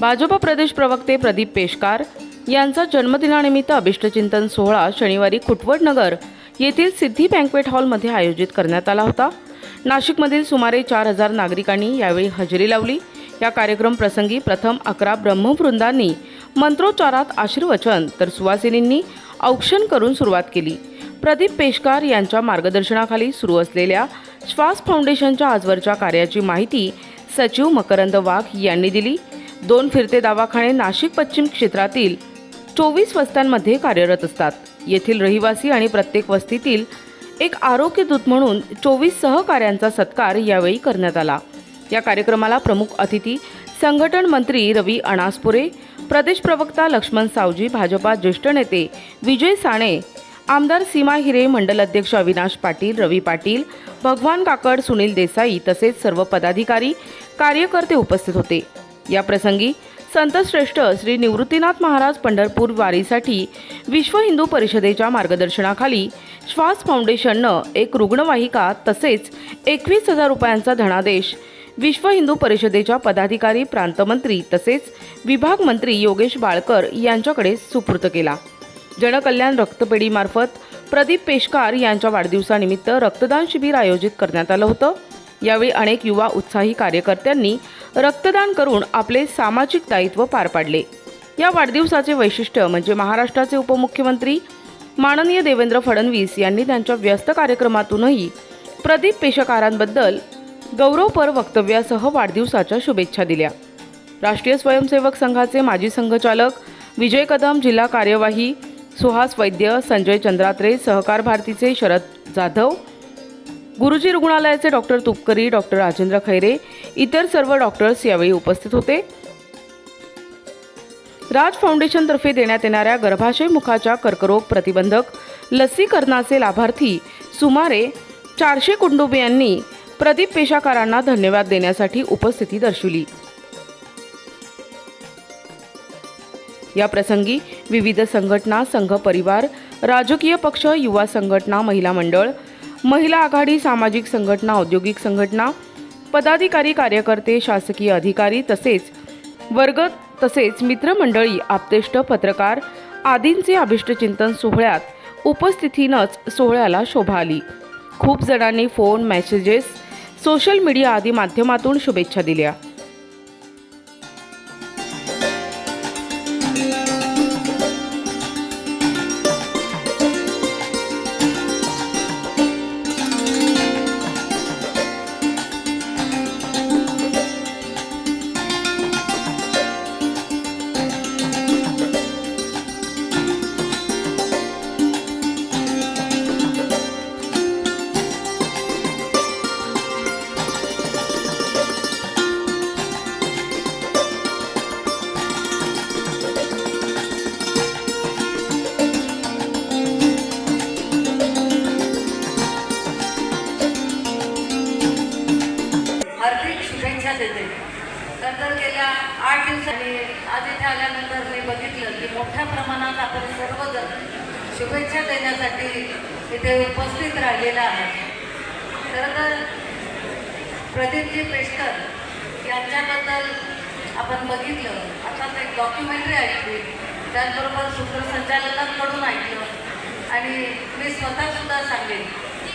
भाजप प्रदेश प्रवक्ते प्रदीप पेशकार यांचा जन्मदिनानिमित्त अभिष्टचिंतन सोहळा शनिवारी खुटवडनगर येथील सिद्धी बँकवेट हॉलमध्ये आयोजित करण्यात आला होता. नाशिकमधील सुमारे चार हजार नागरिकांनी यावेळी हजेरी लावली. या कार्यक्रम प्रसंगी प्रथम अकरा ब्रह्मवृंदांनी मंत्रोच्चारात आशीर्वचन तर सुवासिनींनी औक्षण करून सुरुवात केली. प्रदीप पेशकार यांच्या मार्गदर्शनाखाली सुरू असलेल्या श्वास फाउंडेशनच्या आजवरच्या कार्याची माहिती सचिव मकरंद वाघ यांनी दिली. दोन फिरते दवाखाने नाशिक पश्चिम क्षेत्रातील चोवीस वस्त्यांमध्ये कार्यरत असतात. येथील रहिवासी आणि प्रत्येक वस्तीतील एक आरोग्यदूत म्हणून चोवीस सहकार्यांचा सत्कार यावेळी करण्यात आला. या कार्यक्रमाला प्रमुख अतिथी संघटन मंत्री रवी अणासपुरे प्रदेश प्रवक्ता लक्ष्मण सावजी भाजपा ज्येष्ठ नेते विजय साणे आमदार सीमा हिरे मंडल अध्यक्ष अविनाश पाटील रवी पाटील भगवान काकड सुनील देसाई तसेच सर्व पदाधिकारी कार्यकर्ते उपस्थित होते. या प्रसंगी संतश्रेष्ठ श्री निवृत्तीनाथ महाराज पंढरपूर वारीसाठी विश्व हिंदू परिषदेच्या मार्गदर्शनाखाली श्वास फाउंडेशननं एक रुग्णवाहिका तसेच एकवीस हजार रुपयांचा धनादेश विश्व हिंदू परिषदेच्या पदाधिकारी प्रांतमंत्री तसेच विभाग मंत्री योगेश बाळकर यांच्याकडे सुपूर्त केला. जनकल्याण रक्तपेढीमार्फत प्रदीप पेशकार यांच्या वाढदिवसानिमित्त रक्तदान शिबिर आयोजित करण्यात आलं होतं. यावेळी अनेक युवा उत्साही कार्यकर्त्यांनी रक्तदान करून आपले सामाजिक दायित्व पार पाडले. या वाढदिवसाचे वैशिष्ट्य म्हणजे महाराष्ट्राचे उपमुख्यमंत्री माननीय देवेंद्र फडणवीस यांनी त्यांच्या व्यस्त कार्यक्रमातूनही प्रदीप पेशकारांबद्दल गौरवपर वक्तव्यासह वाढदिवसाच्या शुभेच्छा दिल्या. राष्ट्रीय स्वयंसेवक संघाचे माजी संघचालक विजय कदम जिल्हा कार्यवाही सुहास वैद्य संजय चंद्रात्रे सहकार भारतीचे शरद जाधव गुरुजी रुग्णालयाचे डॉक्टर तुपकरी डॉक्टर राजेंद्र खैरे इतर सर्व डॉक्टर्स यावेळी उपस्थित होते. राज फाउंडेशनतर्फे देण्यात येणाऱ्या गर्भाशय मुखाच्या कर्करोग प्रतिबंधक लसीकरणाचे लाभार्थी सुमारे चारशे कुटुंबियांनी प्रदीप पेशाकारांना धन्यवाद देण्यासाठी उपस्थिती दर्शवली. या प्रसंगी विविध संघटना संघ परिवार राजकीय पक्ष युवा संघटना महिला मंडळ महिला आघाडी सामाजिक संघटना औद्योगिक संघटना पदाधिकारी कार्यकर्ते शासकीय अधिकारी तसेच वर्ग तसेच मित्रमंडळी आप्तेष्ट पत्रकार आदींचे अभिष्टचिंतन सोहळ्यात उपस्थितीनंच सोहळ्याला शोभा आली. खूप जणांनी फोन मेसेजेस सोशल मीडिया आदी माध्यमातून शुभेच्छा दिल्या. इथे आल्यानंतर मी बघितलं की मोठ्या प्रमाणात आपण सर्वजण शुभेच्छा देण्यासाठी इथे उपस्थित राहिलेला आहे. खरं तर प्रदीपजी पेशकर यांच्याबद्दल आपण बघितलं. अर्थात एक डॉक्युमेंटरी ऐकली त्याचबरोबर सूत्रसंचालकांकडून ऐकलं. आणि मी स्वतःसुद्धा सांगेन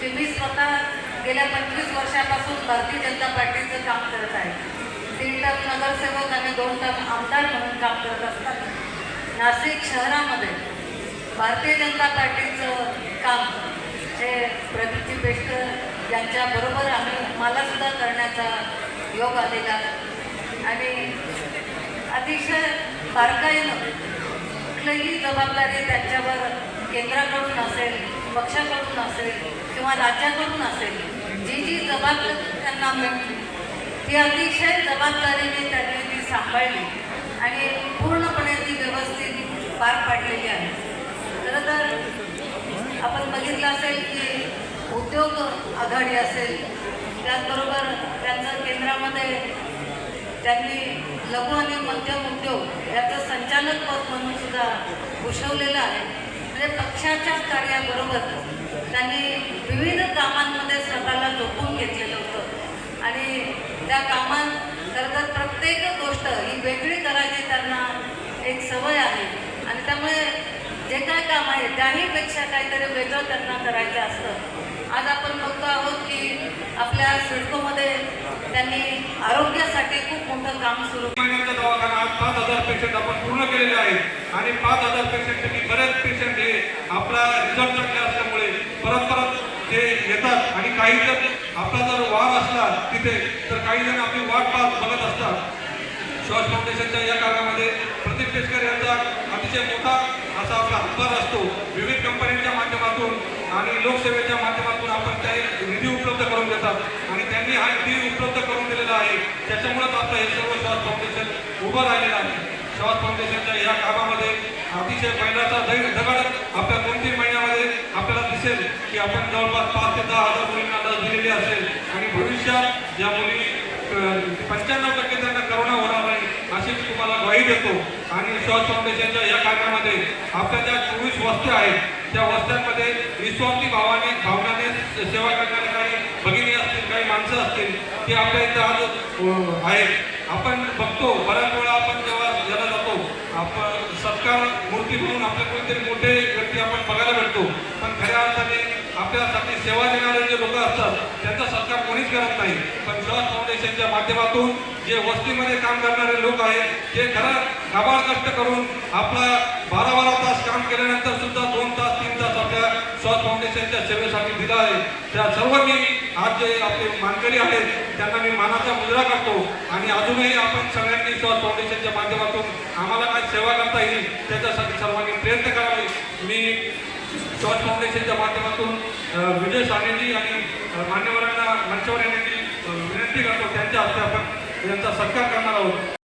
की मी स्वतः गेल्या पंचवीस वर्षापासून भारतीय जनता पार्टीचं काम करत आहे. नगरसेवक आणि दोन टर्म आमदार म्हणून काम करत असताना नाशिक शहरामध्ये भारतीय जनता पार्टीचं काम हे प्रगती पेशकर यांच्याबरोबर आम्ही मलासुद्धा करण्याचा योग आलेला आणि अतिशय बारकाईनं कुठलीही जबाबदारी त्यांच्यावर केंद्राकडून असेल पक्षाकडून असेल किंवा राज्याकडून असेल जी जी जबाबदारी त्यांना मिळते ती अतिशय जबाबदारीने त्यांनी ती सांभाळली आणि पूर्णपणे ती व्यवस्थित पार पाडलेली आहे. खरं तर आपण बघितलं असेल की उद्योग आघाडी असेल त्याचबरोबर त्यांचं केंद्रामध्ये त्यांनी लघु आणि मध्यम उद्योग याचं संचालक पद म्हणून सुद्धा भूषवलेलं आहे. म्हणजे पक्षाच्या कार्याबरोबर त्यांनी विविध कामांमध्ये स्वतःला झोपून घेतलेलं होतं आणि त्या कामात खरं तर प्रत्येक गोष्ट ही वेगळी करायची सवय आहे. आणि त्यामुळे जे काय काम आहे त्याहीपेक्षा काहीतरी वेगळं त्यांना करायचं असतं. आज आपण बघतो आहोत की आपल्या सिडकोमध्ये त्यांनी आरोग्यासाठी खूप मोठं काम सुरू महिन्याचा दवाखाना आज पाच हजार पेशंट आपण पूर्ण केलेले आहेत. आणि पाच हजार पेशंटपैकी बरेच पेशंट हे आपला रिझल्ट चांगले असल्यामुळे परत परत ते येतात आणि काही जर आपला जर वाद असला तिथे तर काही जण आपली वाट पाहत बघत असतात. श्वास फाउंडेशनच्या या कार्यामध्ये प्रदीप पेशकर यांचा अतिशय मोठा असा आपला हातभार असतो. विविध कंपन्यांच्या माध्यमातून आणि लोकसेवेच्या माध्यमातून आपण त्या निधी उपलब्ध करून देतात. आणि त्यांनी हा निधी उपलब्ध करून दिलेला आहे. त्याच्यामुळेच आपलं हे सर्व श्वास फाउंडेशन उभं राहिलेलं आहे. श्वास फाउंडेशनच्या या कामामध्ये अतिशय महिन्याचा दैन दगड आपल्या दोन तीन महिन्यामध्ये आपल्याला दिसेल की आपण जवळपास पाच ते दहा हजार मुलींना लस दिलेली असेल. आणि भविष्यात या मुली पंच्याण्णव टक्के त्यांना करोना होणार नाही अशी मी तुम्हाला ग्वाही देतो. आणि श्वास फाउंडेशनच्या या कार्यामध्ये आपल्या ज्या चोवीस वस्त्या आहेत त्या वस्त्यांमध्ये निस्वार्थी भावाने भावनाने सेवा करणारे काही भगिनी असतील काही माणसं असतील ते आपल्या इथं आज आहेत. आपण बघतो बऱ्याच वेळा आपण जेव्हा याला जातो आपण सत्कार मूर्ती म्हणून आपल्या कोणीतरी मोठे व्यक्ती आपण बघायला भेटतो. आपल्यासाठी सेवा देणारे जे लोक असतात त्यांचा सरकार कोणीच करत नाही. पण श्वास फाउंडेशनच्या माध्यमातून जे वस्तीमध्ये काम करणारे लोक आहेत ते खरं काबाड कष्ट करून आपला बारा बारा तास काम केल्यानंतर सुद्धा दोन तास तीन तास आपल्या श्वास फाउंडेशनच्या सेवेसाठी दिला आहे. त्या सर्व मी आज जे आपले मानकरी आहेत त्यांना मी मानाचा मुजरा करतो. आणि अजूनही आपण सगळ्यांनी श्वास फाउंडेशनच्या माध्यमातून आम्हाला काय सेवा करता येईल त्याच्यासाठी सर्वांनी प्रयत्न करावे. मी श्वास फाउंडेशनच्या माध्यमातून विजय सानेजी आणि मान्यवरांना मंचावर येण्याची विनंती करतो त्यांच्या हस्ते आपण यांचा सत्कार करणार आहोत.